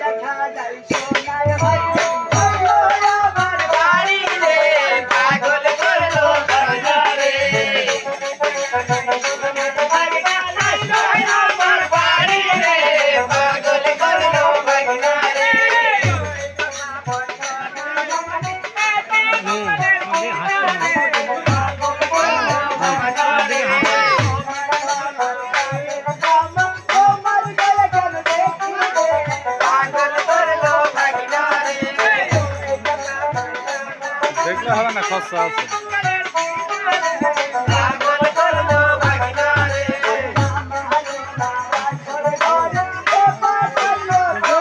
দেখা যায় হবে না খরচা আছে।